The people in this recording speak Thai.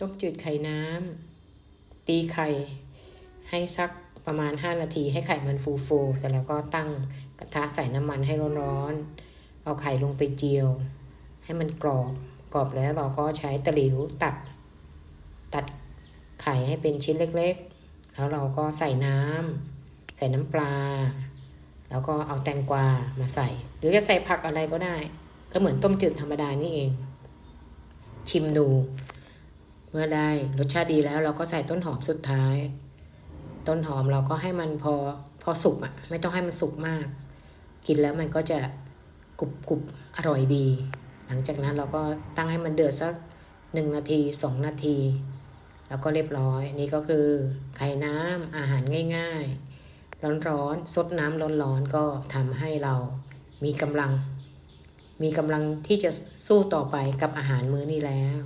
ต้มจืดไข่น้ำตีไข่ให้สักประมาณ 5 นาทีให้ไข่มันฟูๆเสร็จแล้วก็ตั้งกระทะใส่น้ำมันให้ร้อนๆ เอาไข่ลงไปเจียว ให้มันกรอบ กรอบแล้วเราก็ใช้ตะหลิวตัด ตัดไข่ให้เป็นชิ้นเล็กๆ แล้วเราก็ใส่น้ำใส่น้ำปลา แล้วก็เอาแตงกวามาใส่ หรือจะใส่ผักอะไรก็ได้ ก็เหมือนต้มจืดธรรมดานี่เอง ชิมดู เมื่อได้รสชาติดีแล้วเราก็ใส่ต้นหอมสุดท้าย ต้นหอมเราก็ให้มันพอพอสุกอะ่ะ ไม่ต้องให้มันสุกมาก กินแล้วมันก็จะกรุบกรุบอร่อยดี หลังจากนั้นเราก็ตั้งให้มันเดือดสักหนึ่งนาทีสองนาที แล้วก็เรียบร้อย นี่ก็คือไข่น้ำอาหารง่าย ๆ ร้อนๆซดน้ำร้อนๆก็ทำให้เรามีกำลัง มีกำลังที่จะสู้ต่อไปกับอาหารมื้อนี้แล้ว